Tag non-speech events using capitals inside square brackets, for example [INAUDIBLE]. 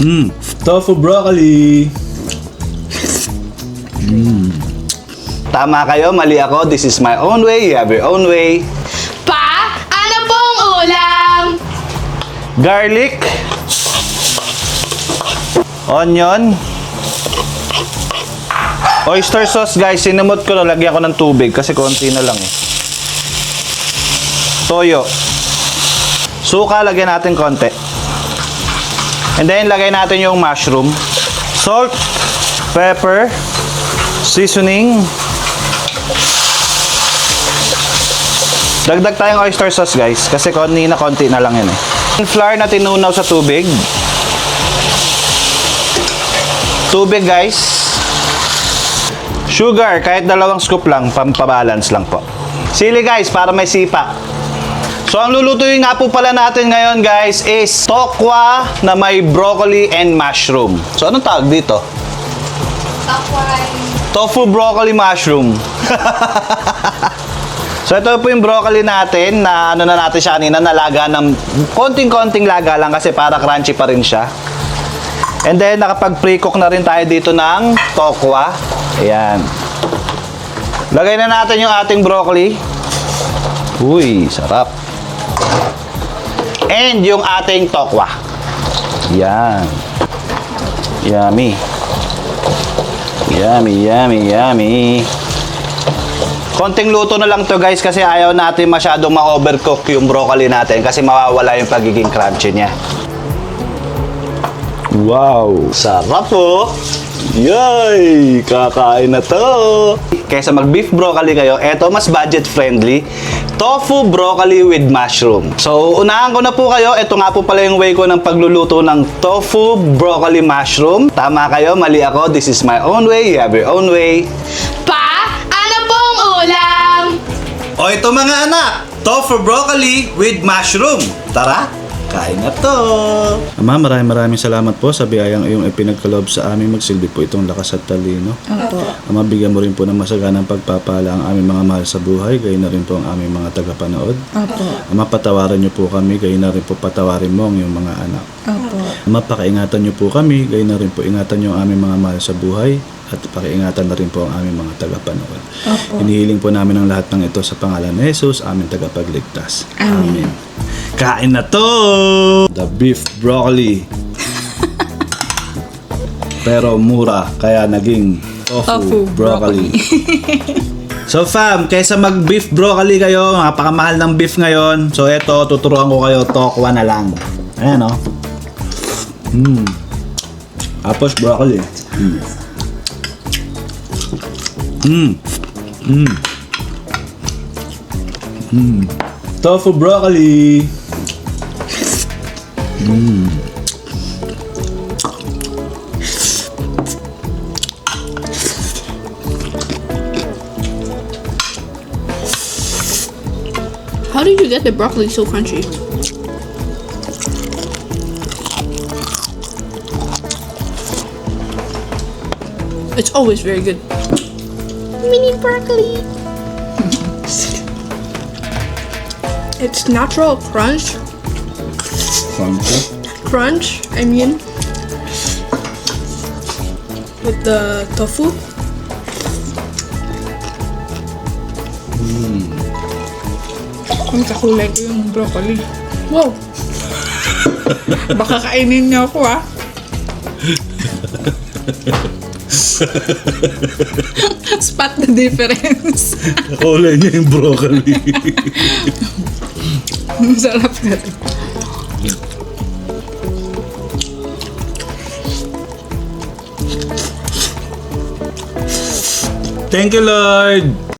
Mmm, tofu broccoli. Tama kayo, mali ako. This is my own way. You have your own way. Pa, ano pong ulam? Garlic. Onion. Oyster sauce, guys. Sinumot ko na. Lagyan ko ng tubig kasi konti na lang eh. Toyo. Suka, lagyan natin konti. And then, lagay natin yung mushroom. Salt. Pepper. Seasoning. Dagdag tayong oyster sauce, guys. Kasi konti na konti na lang yun eh. Flour na tinunaw sa tubig. Tubig, guys. Sugar, kahit dalawang scoop lang, pampabalance lang po. Sili, guys, para may sipa. So, ang lulutuin nga po pala natin ngayon, guys, is tokwa na may broccoli and mushroom. So, anong tawag dito? Takway. Tofu broccoli mushroom. [LAUGHS] so ito po yung broccoli natin na ano na natin siya kanina nalaga ng konting-konting laga lang kasi para crunchy pa rin siya. And then nakapag pre-cook na rin tayo dito ng tokwa. Ayan. Lagay na natin yung ating broccoli. Uy, sarap. And yung ating tokwa. Yan. Yummy. Yummy, yummy, yummy. Konting luto na lang to guys kasi ayaw natin masyadong ma-overcook yung broccoli natin kasi mawawala yung pagiging crunchy niya. Wow! Sarap po! Yay! Kakain na to! Kaysa mag-beef broccoli kayo, eto mas budget friendly. Tofu broccoli with mushroom. So, unahan ko na po kayo. Ito nga po pala yung way ko ng pagluluto ng tofu broccoli mushroom. Tama kayo, mali ako. This is my own way. You have your own way. Pa, ano pong ulam? O ito mga anak, tofu broccoli with mushroom. Tara, kain na to. Ama, maraming maraming salamat po sa biyayang iyong ipinagkaloob sa amin. Magsilbi po itong lakas at talino. Opo. Ama, bigyan mo rin po ng masaganang pagpapala ang aming mga mahal sa buhay, gayon na rin po ang aming mga tagapanood. Opo. Ama, patawaran niyo po kami, gayon na rin po patawarin mo ang iyong mga anak. Opo. Ama, pakiingatan niyo po kami, gayon na rin po ingatan niyo ang aming mga mahal sa buhay at pakiingatan na rin po ang aming mga tagapanood. Opo. Inihiling po namin ang lahat ng ito sa pangalan ni Jesus, aming tagapagligtas. Amen. Kain na to! The beef broccoli. Pero mura, kaya naging tofu, Tofu broccoli. so fam, kaysa mag beef broccoli kayo, napakamahal ng beef ngayon. So eto, tuturuan ko kayo, tokwa na lang. Ayan o. Mm. Tapos broccoli. Mm. Mm. Mm. Mm. Tofu broccoli. Mmm. How did you get the broccoli so crunchy? It's always very good. Mini broccoli. it's natural crunch. Crunch, I mean. With the tofu. Ang kakulay ko yung broccoli. Wow! [LAUGHS] Baka kainin niyo ako ah. [LAUGHS] Spot the difference. Kulay niya yung broccoli. [LAUGHS] Masarap na to. Thank you, Lord.